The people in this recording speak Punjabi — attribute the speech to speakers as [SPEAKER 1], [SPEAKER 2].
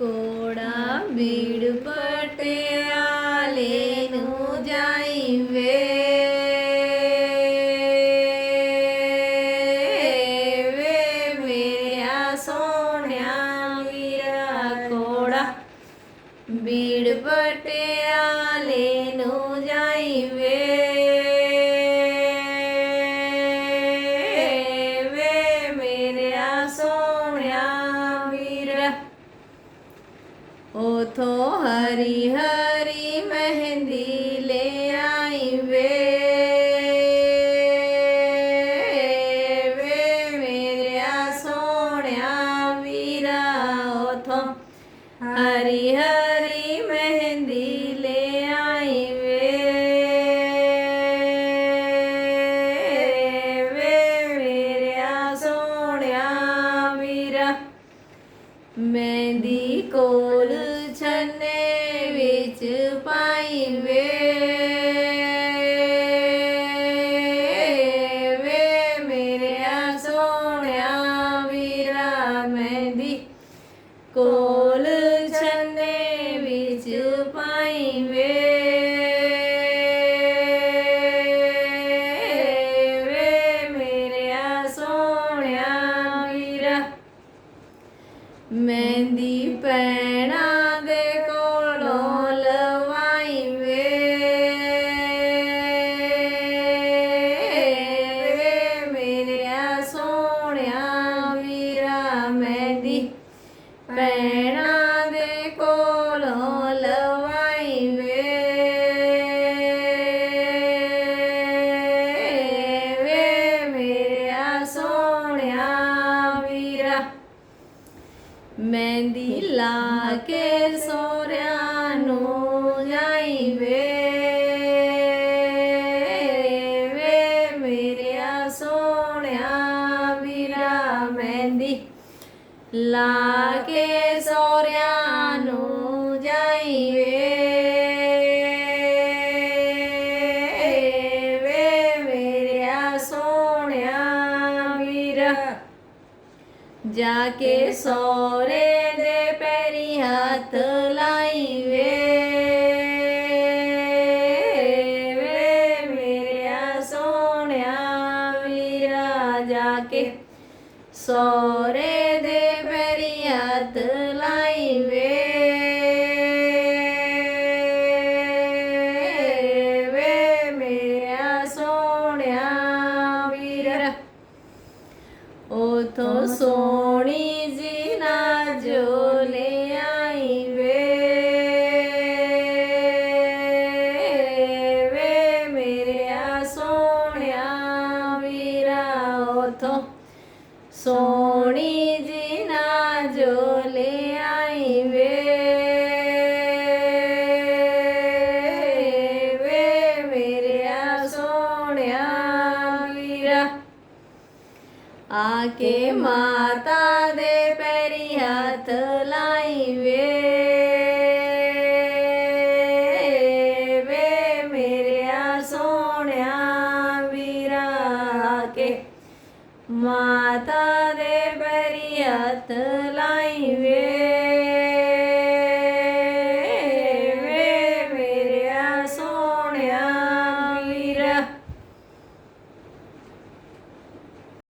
[SPEAKER 1] ਕੋੜਾ ਬੀੜ ਪਟਿਆਲੇ ਨੂੰ ਜਾਈ ਵੇ ਵੇ ਮੇਰਿਆ ਸੋਹਣਿਆ ਵੀਰਾ ਕੋੜਾ ਬੀੜ ਪਟਿਆਲੇ ਨੂੰ ਜਾਈ ਵੇ ਮੇਰਾ ਮੇਰਿਆ ਸੋਹਣਿਆ ਉਥੋਂ ਹਰੀ ਹਰੀ ਮਹਿੰਦੀ ਮਹਿੰਦੀ ਕੋਲ ਮਹਿੰਦੀ ਪੈਣਾ ਦੇ ਕੋਲੋਂ ਲਵਾਈ ਵੇ। ਵੇ ਮੇਰਿਆ ਸੋਹਣਿਆ ਵੀਰਾ ਮਹਿੰਦੀ ਪੈਣਾ ਮਹਿੰਦੀ ਲਾ ਕੇ ਸੋਰਿਆਂ ਨੂੰ ਜਾਈ ਵੇ। ਵੇ ਮੇਰਿਆ ਸੋਹਣਿਆ ਵੀਰਾ, ਮਹਿੰਦੀ ਲਾ ਕੇ ਸੋਰਿਆਂ ਜਾ ਕੇ ਸੋਰੇ ਦੇ ਪੈਰੀ ਹੱਥ ਲਾਈ ਵੇ ਵੇ ਮੇਰਿਆ ਸੋਹਣਿਆ ਵੀਰਾ ਜਾ ਕੇ ਸੋਰੇ ਦੇ ਪੈਰੀ ਹੱਥ ਲਾਈ ਉਥੋਂ ਸੋਹਣੀ ਜੀ ਨਾ ਜੋ ਲੈ ਆਈ ਵੇ ਵੇ ਮੇਰਿਆ ਸੋਹਣਿਆ ਵੀਰਾ ਉਥੋਂ। ਸੋਹਣੀ ਜੀ ਨਾ ਜੋ ਲੈ ਆਈ ਵੇ ਆ ਕੇ ਮਾਤਾ ਦੇ ਪੈਰੀ ਹੱਥ ਲਾਈ ਵੇ। ਵੇ ਮੇਰਿਆ ਸੋਹਣਿਆ ਵੀਰਾ ਕੇ ਮਾਤਾ ਦੇ ਪੈਰੀ ਹੱਥ ਲਾਈ ਵੇ।